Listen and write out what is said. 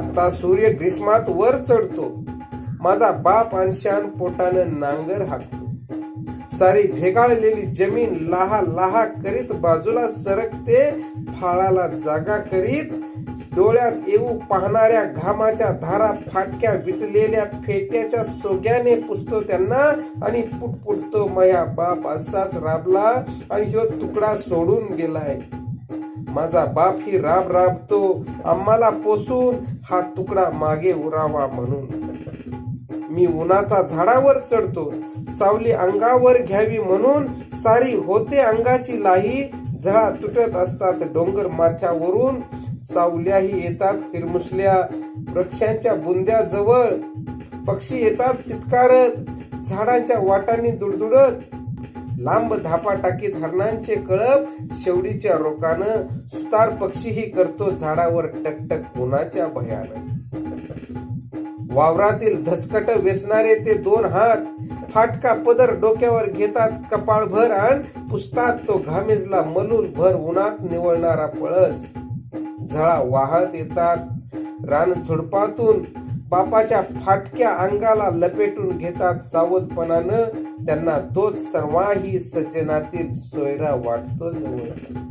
आता सूर्य ग्रीष्मात वर चढतो. माझा बाप अंशान पोटानं नांगर हाकतो. सारी भेगाळलेली जमीन लाहा लाहा करीत बाजूला सरकते फाळाला जागा करीत डोळ्यात येऊ पाहणाऱ्या घामाच्या धारा फाटक्या विटलेल्या फेट्याच्या सोग्याने पुसतो त्यांना आणि पुटपुटतो मया बाप असाच राबला आणि ह्यो तुकडा सोडून गेलाय. माझा बाप ही राब राबतो आम्हाला पोसून हा तुकडा मागे उरावा म्हणून. मी उन्हाचा झाडावर चढतो. सावली अंगावर घ्यावी म्हणून सारी होते अंगाची लाही. झळा तुटत असतात डोंगर माथ्यावरून. सावल्याही येतात हिरमुसल्या. वृक्षांच्या बुंद्या जवळ पक्षी येतात चित्कारत. झाडांच्या वाटांनी दुडदुडत. लांब धापा टाकीत हरणांचे कळप शेवडीच्या रोकानं सुतार पक्षीही करतो झाडावर टकटक उन्हाच्या भयानं. वावरातील धसकट वेचणारे ते दोन हात फाटका पदर डोक्यावर घेतात कपाळभर आण पुसतात तो घामेजला मलूल भर उन्हात निवळणारा पळस. झळा वाहत येतात रान झुडपातून बापाच्या फाटक्या अंगाला लपेटून घेतात सावधपणानं. त्यांना तोच सर्वाही सज्जनातील सोयरा वाटतो जवळचा.